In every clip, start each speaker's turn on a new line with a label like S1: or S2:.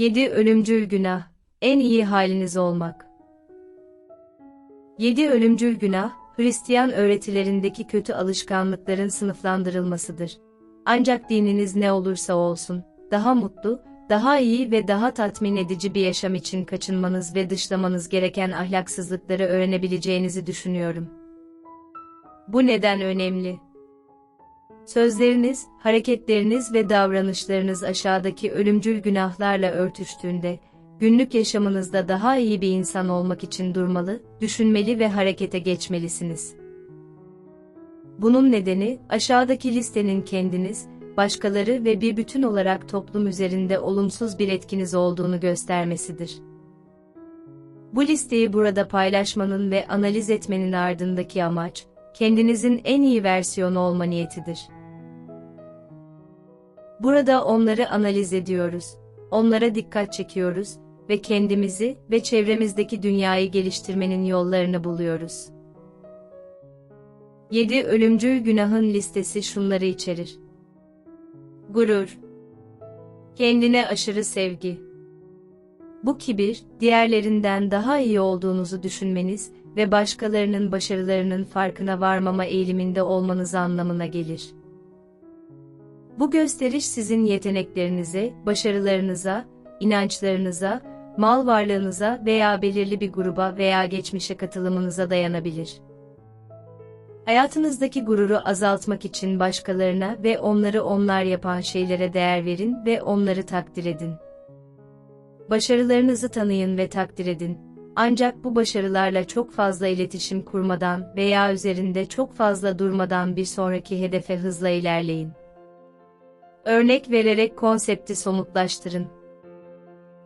S1: 7 ölümcül günah, en iyi haliniz olmak. 7 ölümcül günah, Hristiyan öğretilerindeki kötü alışkanlıkların sınıflandırılmasıdır. Ancak dininiz ne olursa olsun, daha mutlu, daha iyi ve daha tatmin edici bir yaşam için kaçınmanız ve dışlamanız gereken ahlaksızlıkları öğrenebileceğinizi düşünüyorum. Bu neden önemli? Sözleriniz, hareketleriniz ve davranışlarınız aşağıdaki ölümcül günahlarla örtüştüğünde, günlük yaşamınızda daha iyi bir insan olmak için durmalı, düşünmeli ve harekete geçmelisiniz. Bunun nedeni, aşağıdaki listenin kendiniz, başkaları ve bir bütün olarak toplum üzerinde olumsuz bir etkiniz olduğunu göstermesidir. Bu listeyi burada paylaşmanın ve analiz etmenin ardındaki amaç, kendinizin en iyi versiyonu olma niyetidir. Burada onları analiz ediyoruz, onlara dikkat çekiyoruz ve kendimizi ve çevremizdeki dünyayı geliştirmenin yollarını buluyoruz. 7 ölümcül günahın listesi şunları içerir. Gurur. Kendine aşırı sevgi. Bu kibir, diğerlerinden daha iyi olduğunuzu düşünmeniz ve başkalarının başarılarının farkına varmama eğiliminde olmanız anlamına gelir. Bu gösteriş sizin yeteneklerinize, başarılarınıza, inançlarınıza, mal varlığınıza veya belirli bir gruba veya geçmişe katılımınıza dayanabilir. Hayatınızdaki gururu azaltmak için başkalarına ve onları onlar yapan şeylere değer verin ve onları takdir edin. Başarılarınızı tanıyın ve takdir edin. Ancak bu başarılarla çok fazla iletişim kurmadan veya üzerinde çok fazla durmadan bir sonraki hedefe hızla ilerleyin. Örnek vererek konsepti somutlaştırın.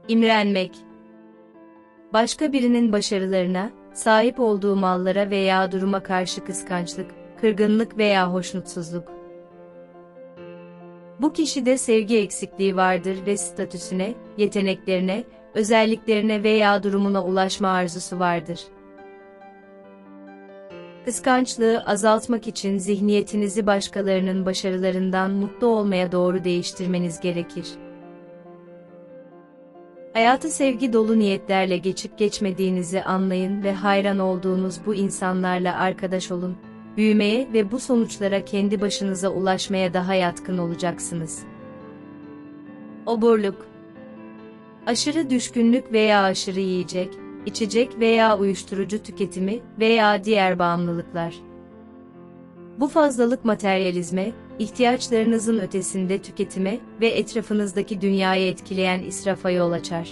S1: İmrenmek Başka birinin başarılarına, sahip olduğu mallara veya duruma karşı kıskançlık, kırgınlık veya hoşnutsuzluk. Bu kişide sevgi eksikliği vardır ve statüsüne, yeteneklerine, özelliklerine veya durumuna ulaşma arzusu vardır. Kıskançlığı azaltmak için zihniyetinizi başkalarının başarılarından mutlu olmaya doğru değiştirmeniz gerekir. Hayatı sevgi dolu niyetlerle geçip geçmediğinizi anlayın ve hayran olduğunuz bu insanlarla arkadaş olun. Büyümeye ve bu sonuçlara kendi başınıza ulaşmaya daha yatkın olacaksınız. Oburluk Aşırı düşkünlük veya aşırı yiyecek, içecek veya uyuşturucu tüketimi veya diğer bağımlılıklar. Bu fazlalık materyalizme, ihtiyaçlarınızın ötesinde tüketime ve etrafınızdaki dünyayı etkileyen israfa yol açar.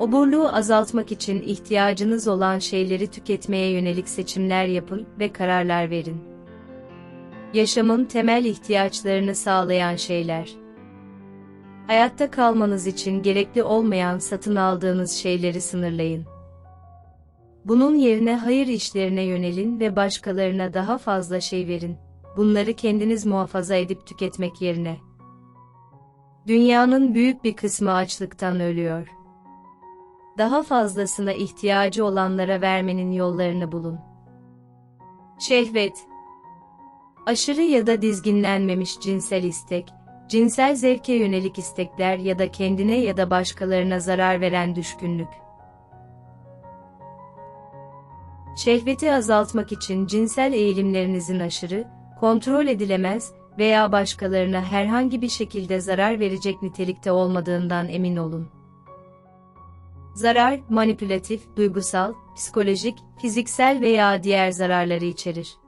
S1: Oburluğu azaltmak için ihtiyacınız olan şeyleri tüketmeye yönelik seçimler yapın ve kararlar verin. Yaşamın temel ihtiyaçlarını sağlayan şeyler. Hayatta kalmanız için gerekli olmayan satın aldığınız şeyleri sınırlayın. Bunun yerine hayır işlerine yönelin ve başkalarına daha fazla şey verin. Bunları kendiniz muhafaza edip tüketmek yerine. Dünyanın büyük bir kısmı açlıktan ölüyor. Daha fazlasına ihtiyacı olanlara vermenin yollarını bulun. Şehvet Aşırı ya da dizginlenmemiş cinsel istek, cinsel zevke yönelik istekler ya da kendine ya da başkalarına zarar veren düşkünlük. Şehveti azaltmak için cinsel eğilimlerinizin aşırı, kontrol edilemez veya başkalarına herhangi bir şekilde zarar verecek nitelikte olmadığından emin olun. Zarar, manipülatif, duygusal, psikolojik, fiziksel veya diğer zararları içerir.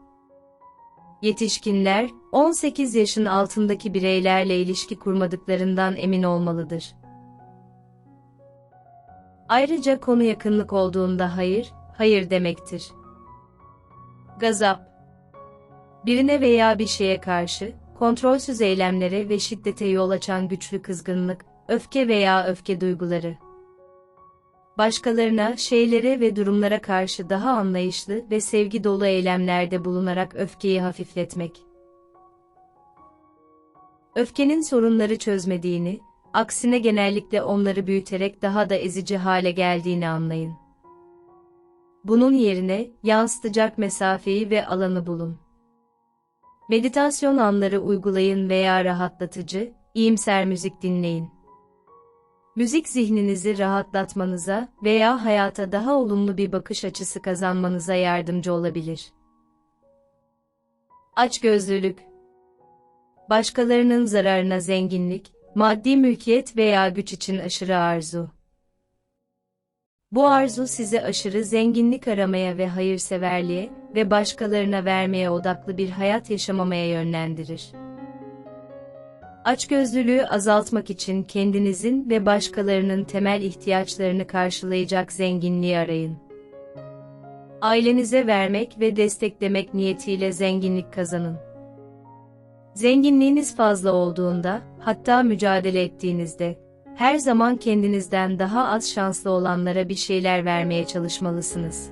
S1: Yetişkinler, 18 yaşın altındaki bireylerle ilişki kurmadıklarından emin olmalıdır. Ayrıca konu yakınlık olduğunda hayır, hayır demektir. Gazap Birine veya bir şeye karşı, kontrolsüz eylemlere ve şiddete yol açan güçlü kızgınlık, öfke veya öfke duyguları. Başkalarına, şeylere ve durumlara karşı daha anlayışlı ve sevgi dolu eylemlerde bulunarak öfkeyi hafifletmek. Öfkenin sorunları çözmediğini, aksine genellikle onları büyüterek daha da ezici hale geldiğini anlayın. Bunun yerine yansıtacak mesafeyi ve alanı bulun. Meditasyon anları uygulayın veya rahatlatıcı, iyimser müzik dinleyin. Müzik zihninizi rahatlatmanıza veya hayata daha olumlu bir bakış açısı kazanmanıza yardımcı olabilir. Açgözlülük Başkalarının zararına zenginlik, maddi mülkiyet veya güç için aşırı arzu. Bu arzu sizi aşırı zenginlik aramaya ve hayırseverliğe ve başkalarına vermeye odaklı bir hayat yaşamamaya yönlendirir. Açgözlülüğü azaltmak için kendinizin ve başkalarının temel ihtiyaçlarını karşılayacak zenginliği arayın. Ailenize vermek ve desteklemek niyetiyle zenginlik kazanın. Zenginliğiniz fazla olduğunda, hatta mücadele ettiğinizde, her zaman kendinizden daha az şanslı olanlara bir şeyler vermeye çalışmalısınız.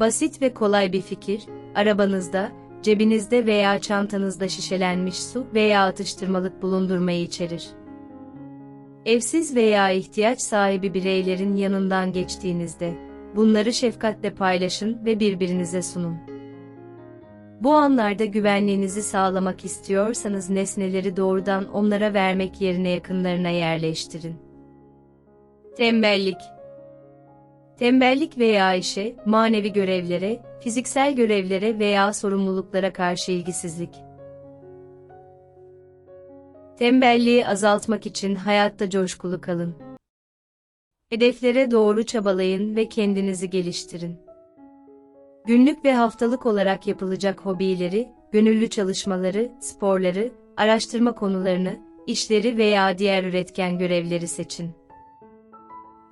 S1: Basit ve kolay bir fikir, arabanızda, cebinizde veya çantanızda şişelenmiş su veya atıştırmalık bulundurmayı içerir. Evsiz veya ihtiyaç sahibi bireylerin yanından geçtiğinizde, bunları şefkatle paylaşın ve birbirinize sunun. Bu anlarda güvenliğinizi sağlamak istiyorsanız nesneleri doğrudan onlara vermek yerine yakınlarına yerleştirin. Tembellik Tembellik veya işe, manevi görevlere, fiziksel görevlere veya sorumluluklara karşı ilgisizlik. Tembelliği azaltmak için hayatta coşkulu kalın. Hedeflere doğru çabalayın ve kendinizi geliştirin. Günlük ve haftalık olarak yapılacak hobileri, gönüllü çalışmaları, sporları, araştırma konularını, işleri veya diğer üretken görevleri seçin.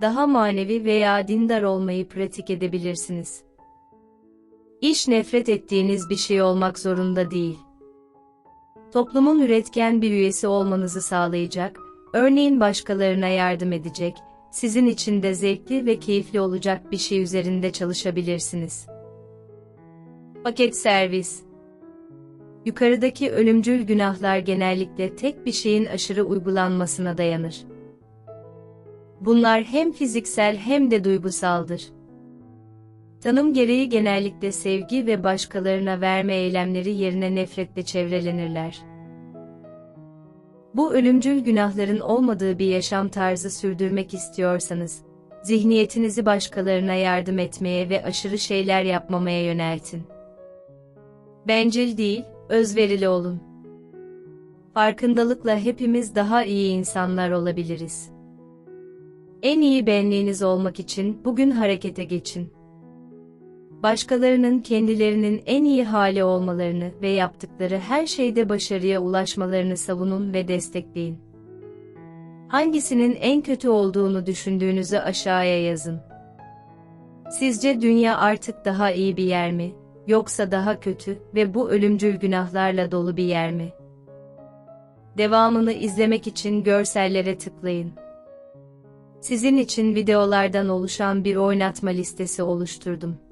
S1: Daha manevi veya dindar olmayı pratik edebilirsiniz. İş nefret ettiğiniz bir şey olmak zorunda değil. Toplumun üretken bir üyesi olmanızı sağlayacak, örneğin başkalarına yardım edecek, sizin için de zevkli ve keyifli olacak bir şey üzerinde çalışabilirsiniz. Paket servis Yukarıdaki ölümcül günahlar genellikle tek bir şeyin aşırı uygulanmasına dayanır. Bunlar hem fiziksel hem de duygusaldır. Tanım gereği genellikle sevgi ve başkalarına verme eylemleri yerine nefretle çevrelenirler. Bu ölümcül günahların olmadığı bir yaşam tarzı sürdürmek istiyorsanız, zihniyetinizi başkalarına yardım etmeye ve aşırı şeyler yapmamaya yöneltin. Bencil değil, özverili olun. Farkındalıkla hepimiz daha iyi insanlar olabiliriz. En iyi benliğiniz olmak için bugün harekete geçin. Başkalarının kendilerinin en iyi hali olmalarını ve yaptıkları her şeyde başarıya ulaşmalarını savunun ve destekleyin. Hangisinin en kötü olduğunu düşündüğünüzü aşağıya yazın. Sizce dünya artık daha iyi bir yer mi, yoksa daha kötü ve bu ölümcül günahlarla dolu bir yer mi? Devamını izlemek için görsellere tıklayın. Sizin için videolardan oluşan bir oynatma listesi oluşturdum.